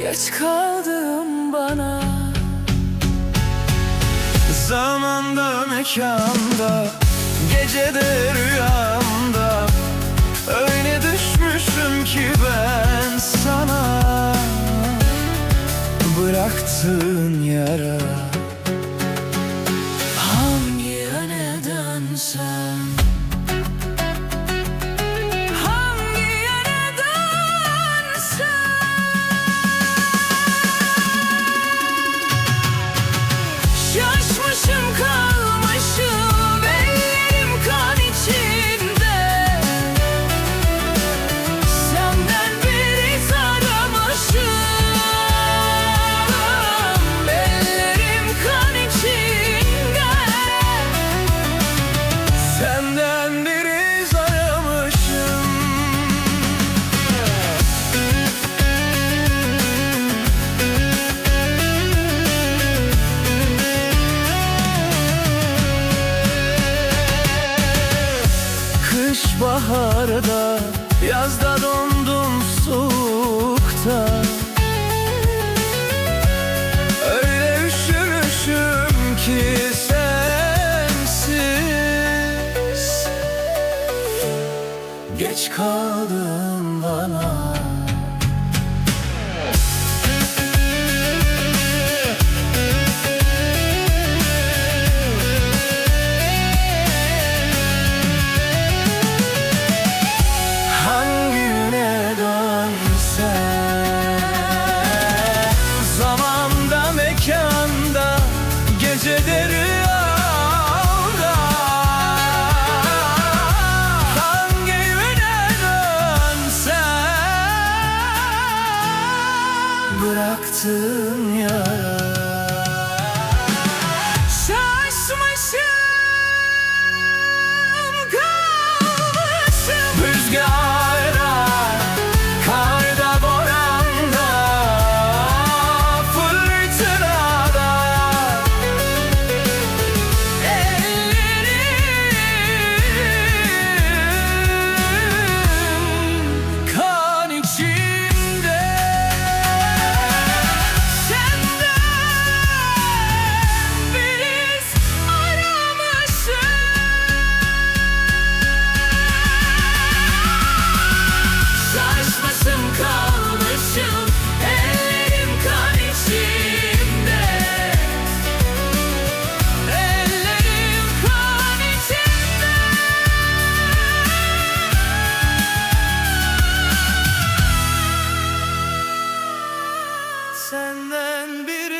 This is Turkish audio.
Geç kaldım bana. Zamanda mekanda Gecede rüyamda. Öyle düşmüşüm ki ben sana. Bıraktığın yara. Baharda Yazda dondum soğukta. Öyle üşümüşüm ki sensiz. Geç kaldın bana bıraktın yara senden biri